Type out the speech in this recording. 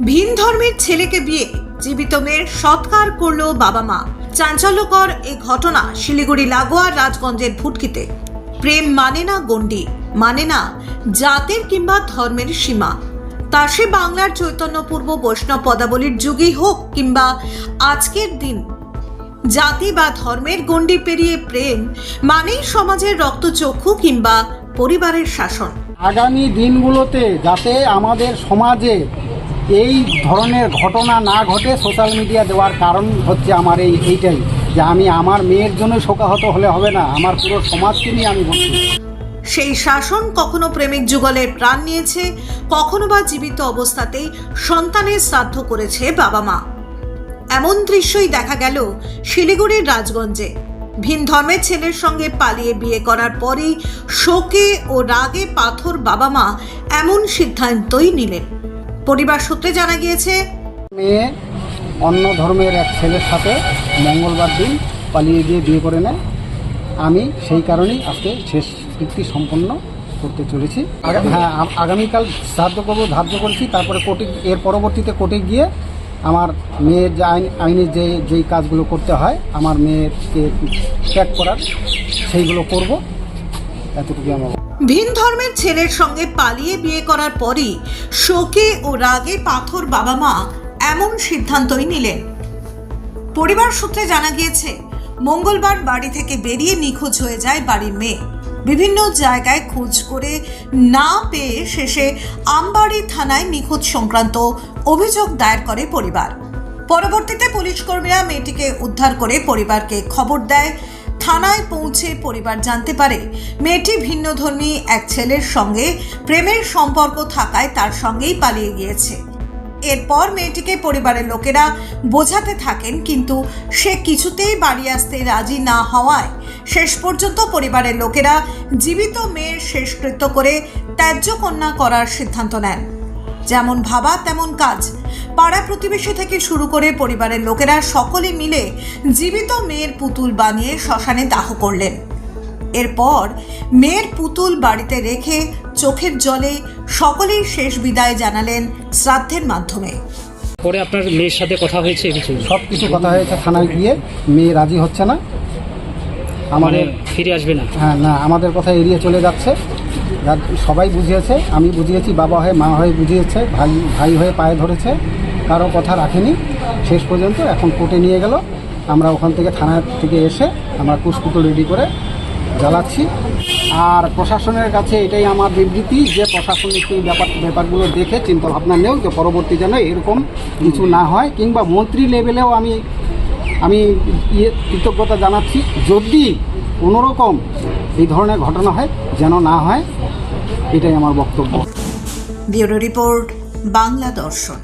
ভিন ধর্মের ছেলেকে বিয়ে, জীবিত মেয়ের সৎকার করল বাবা মা। চাঞ্চল্যকর এই ঘটনা শিলিগুড়ি লাগোয়া রাজগঞ্জের ভুটকিতে। প্রেম মানে না গণ্ডি মানে না জাতের কিংবা ধর্মের সীমা। তা সে বাংলার চৈতন্যপূর্ব বৈষ্ণব পদাবলীর যুগই হোক কিংবা আজকের দিন। জাতি বা ধর্মের গণ্ডি পেরিয়ে প্রেম মানেই সমাজের রক্তচক্ষু কিংবা পরিবারের শাসন। আগামী দিনগুলোতে যাতে আমাদের সমাজে এই ধরনের ঘটনা না ঘটে সোশ্যাল মিডিয়া দেওয়ার কারণ হচ্ছে আমার এই, এইটাই যে আমি আমার মেয়ের জন্য শোকাহত হলে হবে না, আমার পুরো সমাজকে নিয়ে আমি বলছি। সেই শাসন কখনো প্রেমিক যুগলের প্রাণ নিয়েছে, কখনো বা জীবিত অবস্থাতেই সন্তানের শ্রাদ্ধ করেছে বাবা মা। এমন দৃশ্যই দেখা গেল শিলিগুড়ির রাজগঞ্জে। ভিন ধর্মের ছেলের সঙ্গে পালিয়ে বিয়ে করার পরেই শোকে ও রাগে পাথর বাবা মা এমন সিদ্ধান্তই নিলেন। পরিবার সূত্রে জানা গিয়েছে মেয়ে অন্য ধর্মের এক ছেলের সাথে মঙ্গলবার দিন পালিয়ে গিয়ে বিয়ে করে নেয়। আমি সেই কারণেই আজকে শেষ কৃতি সম্পন্ন করতে চলেছি। হ্যাঁ আগামীকাল শ্রাদ্ধ করব ধার্য করেছি। তারপরে কোর্টে এর পরবর্তীতে কোর্টে গিয়ে আমার মেয়ের যে আইন আইনে যে যেই কাজগুলো করতে হয় আমার মেয়েকে ত্যাগ করার সেইগুলো করব। এতটুকু আমার ভিন ধর্মের ছেলের সঙ্গে পালিয়ে বিয়ে করার পরই শোকে ও রাগে পাথর বাবা মা এমন সিদ্ধান্তই নিলেন। পরিবার সূত্রে জানা গিয়েছে, মঙ্গলবার বাড়ি থেকে বেরিয়ে নিখোঁজ হয়ে যায় বাড়ির মেয়ে। বিভিন্ন জায়গায় খোঁজ করে না পেয়ে শেষে আমবাড়ি থানায় নিখোঁজ সংক্রান্ত অভিযোগ দায়ের করে পরিবার। পরবর্তীতে পুলিশ কর্মীরা মেয়েটিকে উদ্ধার করে পরিবারকে খবর দেয়। থানায় পৌঁছে পরিবার জানতে পারে, মেয়েটি ভিন্নধর্মী এক ছেলের সঙ্গে প্রেমের সম্পর্ক থাকায় তার সঙ্গেই পালিয়ে গিয়েছে। এরপর মেয়েটিকে পরিবারের লোকেরা বোঝাতে থাকেন, কিন্তু সে কিছুতেই বাড়ি আসতে রাজি না হওয়ায় শেষ পর্যন্ত পরিবারের লোকেরা জীবিত মেয়ের শেষকৃত্য করে ত্যায্য কন্যা করার সিদ্ধান্ত নেন। যেমন ভাবা, তেমন কাজ। পাড়া প্রতিবেশী থেকে শুরু করে পরিবারের লোকেরা সকলে মিলে জীবিত মেয়ের পুতুল বানিয়ে শ্মশানে দাহ করলেন। এরপর মেয়ের পুতুল বাড়িতে রেখে চোখের জলে সকলেই শেষ বিদায় জানালেন শ্রাদ্ধের মাধ্যমে। পরে আপনার মেয়ের সাথে কথা হয়েছে কিছু সব কিছু কথা হয়েছে থানায় গিয়ে মেয়ে রাজি হচ্ছে না। মানে আমাদের ফিরে আসবে না? হ্যাঁ না আমাদের কথা এড়িয়ে চলে যাচ্ছে। সবাই বুঝিয়েছে আমি বুঝিয়েছি বাবা হয়ে মা হয়ে বুঝিয়েছে ভাই ভাই হয়ে পায়ে ধরেছে। কারও কথা রাখেনি। শেষ পর্যন্ত এখন কোর্টে নিয়ে গেল। আমরা ওখান থেকে থানা থেকে এসে আমরা কুসকুটো রেডি করে জ্বালাচ্ছি। আর প্রশাসনের কাছে এটাই আমার বিবৃতি যে প্রশাসনিক এই ব্যাপার ব্যাপারগুলো দেখে চিন্তা ভাবনা নেও যে পরবর্তী যেন এরকম কিছু না হয়। কিংবা মন্ত্রী লেভেলেও আমি আমি ইয়ে কৃতজ্ঞতা জানাচ্ছি, যদি কোনোরকম এই ধরনের ঘটনা হয়, যেন না হয়, এটাই আমার বক্তব্য। ব্যুরো রিপোর্ট, বাংলা দর্শন।